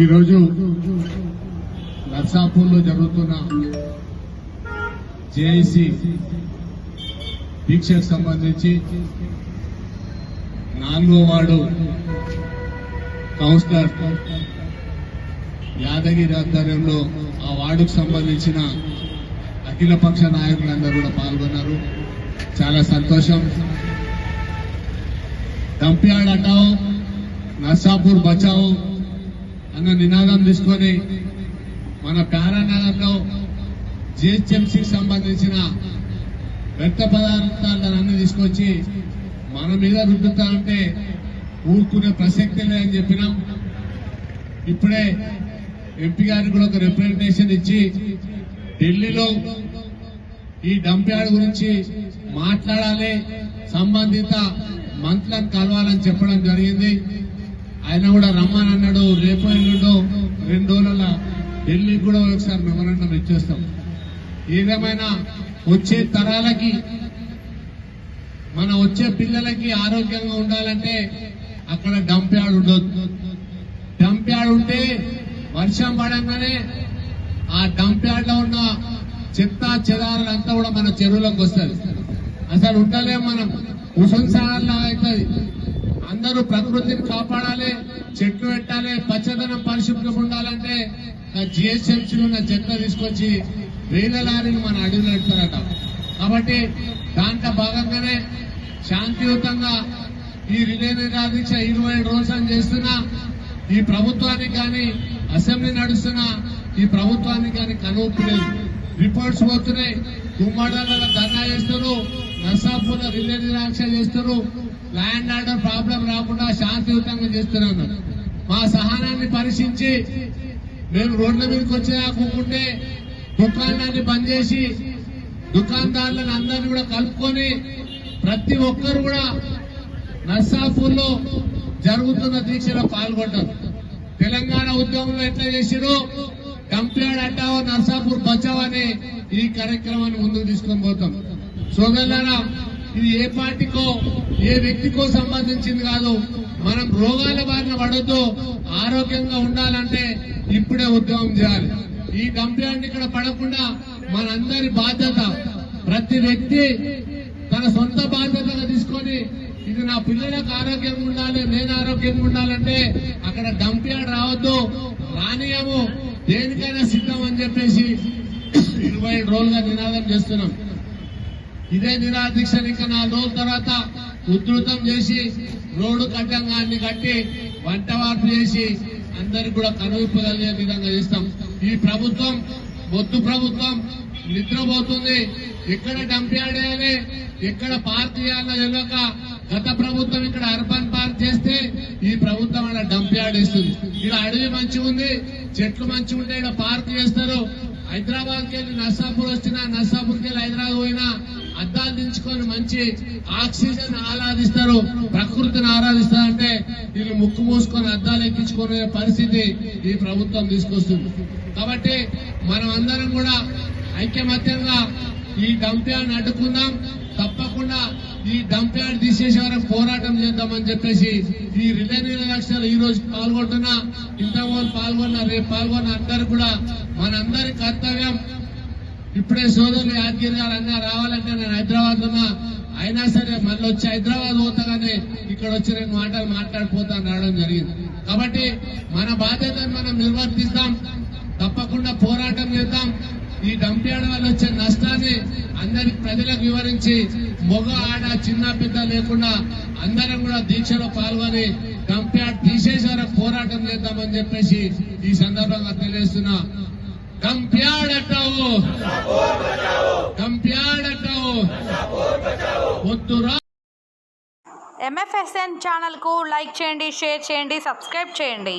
ఈరోజు నర్సాపూర్లో జరుగుతున్న జేఐసి దీక్షకు సంబంధించి నాలుగో వార్డు కౌన్సిలర్ యాదగిరి ఆధ్వర్యంలో ఆ వార్డుకు సంబంధించిన అఖిలపక్ష నాయకులందరూ కూడా పాల్గొన్నారు. చాలా సంతోషం. డంప్యాడ్ హటాओ నర్సాపూర్ బచావు అన్న నినాదం తీసుకొని మన ప్యారానగర్లో జిహెచ్ఎంసీకి సంబంధించిన వ్యర్థ పదార్థాలన్నీ తీసుకొచ్చి మన మీద రుద్దుతారంటే ఊరుకునే ప్రసక్తి లేదని చెప్పినాం. ఇప్పుడే ఎంపీ గారికి కూడా ఒక రిప్రజెంటేషన్ ఇచ్చి ఢిల్లీలో ఈ డంప్యార్డ్ గురించి మాట్లాడాలి సంబంధిత మంత్రులను కలవాలని చెప్పడం జరిగింది. ఆయన కూడా రమ్మనన్నాడు రేపు ఎల్లుండో రెండు రోజుల ఢిల్లీకి కూడా ఒకసారి మెమరాండం ఇచ్చేస్తాం. ఏదేమైనా వచ్చే తరాలకి మన వచ్చే పిల్లలకి ఆరోగ్యంగా ఉండాలంటే అక్కడ డంప్ యార్డ్ ఉండొద్దు. డంప్ యార్డ్ ఉంటే వర్షం పడంగానే ఆ డంప్ యార్డ్లో ఉన్న చెత్త చెదారులంతా కూడా మన చెరువులోకి వస్తుంది. అసలు ఉండలేం మనం. ఉసంసారాల్లా అవుతుంది. అందరూ ప్రకృతిని కాపాడాలి చెట్లు పెట్టాలి పచ్చదనం పరిశుభ్రం ఉండాలంటే జిహెచ్ఎంసీలో ఉన్న చెత్త తీసుకొచ్చి వేల లారీలు మన అడవిలో పెడతారట కాబట్టి దాంట్లో భాగంగానే శాంతియుతంగా ఈ రిలే నిరాదీక్ష ఇరవై రోజులు చేస్తున్నా ఈ ప్రభుత్వానికి కానీ అసెంబ్లీ నడుస్తున్న ఈ ప్రభుత్వానికి కానీ కనువిప్పు లేదు. రిపోర్ట్స్ పోతున్నాయి. గుమ్మడాలలో ధర్నా చేస్తున్నారు. నర్సాపూర్ రిలే చేస్తారు ల్యాండ్ ఆర్డర్ ప్రాబ్లం రాకుండా శాంతియుతంగా చేస్తున్నాను మా సహనాన్ని పరీక్షించి మేము రోడ్ల మీదకి వచ్చేదాకుంటే దుకాణాన్ని బంద్ చేసి దుకాణదారులను అందరినీ కూడా కలుపుకొని ప్రతి ఒక్కరు కూడా నర్సాపూర్లో జరుగుతున్న దీక్షలో పాల్గొంటారు. తెలంగాణ ఉద్యమంలో ఎట్లా చేసిరో కంప్లైంట్ అంటావో నర్సాపూర్ బచావ్ అనే ఈ కార్యక్రమాన్ని ముందుకు తీసుకొని పోతాం. సోదరులారా ఇది ఏ పార్టీకో ఏ వ్యక్తికో సంబంధించింది కాదు. మనం రోగాల బారిన పడొద్దు ఆరోగ్యంగా ఉండాలంటే ఇప్పుడే ఉద్యమం చేయాలి. ఈ కంప్లైంట్ ఇక్కడ పడకుండా మనందరి బాధ్యత ప్రతి వ్యక్తి తన సొంత బాధ్యతగా తీసుకొని ఇది నా పిల్లలకు ఆరోగ్యంగా ఉండాలి నేను ఆరోగ్యంగా ఉండాలంటే అక్కడ డంప్యార్డ్ రావద్దు రానియము దేనికైనా సిద్ధం అని చెప్పేసి ఇరవై ఐదు రోజులుగా నినాదం చేస్తున్నాం. ఇదే నిరాదీక్ష ఇంకా నాలుగు రోజుల తర్వాత ఉధృతం చేసి రోడ్డు కట్టంగాన్ని కట్టి వంటవార్పు చేసి అందరికి కూడా కనువిప్పగలిగే విధంగా చేస్తాం. ఈ ప్రభుత్వం బొత్తు ప్రభుత్వం నిద్రపోతుంది. ఎక్కడ డంప్ ఎక్కడ పార్క్ చేయాలో తెలియక గత ప్రభుత్వం ఇక్కడ అర్బన్ పార్క్ చేస్తే ఈ ప్రభుత్వం అలా డంపియాడేస్తుంది ఇస్తుంది ఇక్కడ అడవి మంచిగా ఉంది చెట్లు మంచిగా ఉంటే ఇక్కడ పార్క్ చేస్తారు. హైదరాబాద్కి వెళ్ళి నర్సాపూర్ వచ్చినా నర్సాపూర్కి వెళ్ళి హైదరాబాద్ పోయినా అద్దాలు దించుకొని మంచి ఆక్సిజన్ ఆరాధిస్తారు ప్రకృతిని ఆరాధిస్తారు అంటే వీళ్ళు ముక్కు మూసుకొని అద్దాలు ఎక్కించుకునే పరిస్థితి ఈ ప్రభుత్వం తీసుకొస్తుంది. కాబట్టి మనం అందరం కూడా ఐక్యమత్యంగా ఈ డంప్యాన్ని అడ్డుకుందాం తప్పకుండా ఈ డంప్యార్డ్ తీసేసే వరకు పోరాటం చేద్దామని చెప్పేసి ఈ రిలే లక్ష్యాలు ఈ రోజు పాల్గొంటున్న ఇంతకుముందు పాల్గొన్న రేపు పాల్గొన్న అందరు కూడా మనందరి కర్తవ్యం ఇప్పుడే సోదరులు యాదగిరి గారు అన్నా రావాలంటే నేను హైదరాబాద్ ఉన్నా. అయినా సరే మళ్ళీ వచ్చి హైదరాబాద్ పోతాగానే ఇక్కడ వచ్చి రెండు మాటలు మాట్లాడిపోతాను రావడం జరిగింది. కాబట్టి మన బాధ్యతను మనం నిర్వర్తిస్తాం. తప్పకుండా పోరాటం చేద్దాం. ఈ డంప్యార్డ్ వల్ల వచ్చే నష్టాన్ని అందరికి ప్రజలకు వివరించి మొగ ఆడ చిన్న పెద్ద లేకుండా అందరం కూడా దీక్షలో పాల్గొని డంప్యార్డ్ తీసేసే వరకు పోరాటం చేద్దామని చెప్పేసి ఈ సందర్భంగా తెలియజేస్తున్నా. డంప్యార్డ్ అంటావు డంప్యార్డ్ అంటావు ఎంఎఫ్ఎస్ఎన్ ఛానల్కు లైక్ చేయండి షేర్ చేయండి సబ్స్క్రైబ్ చేయండి.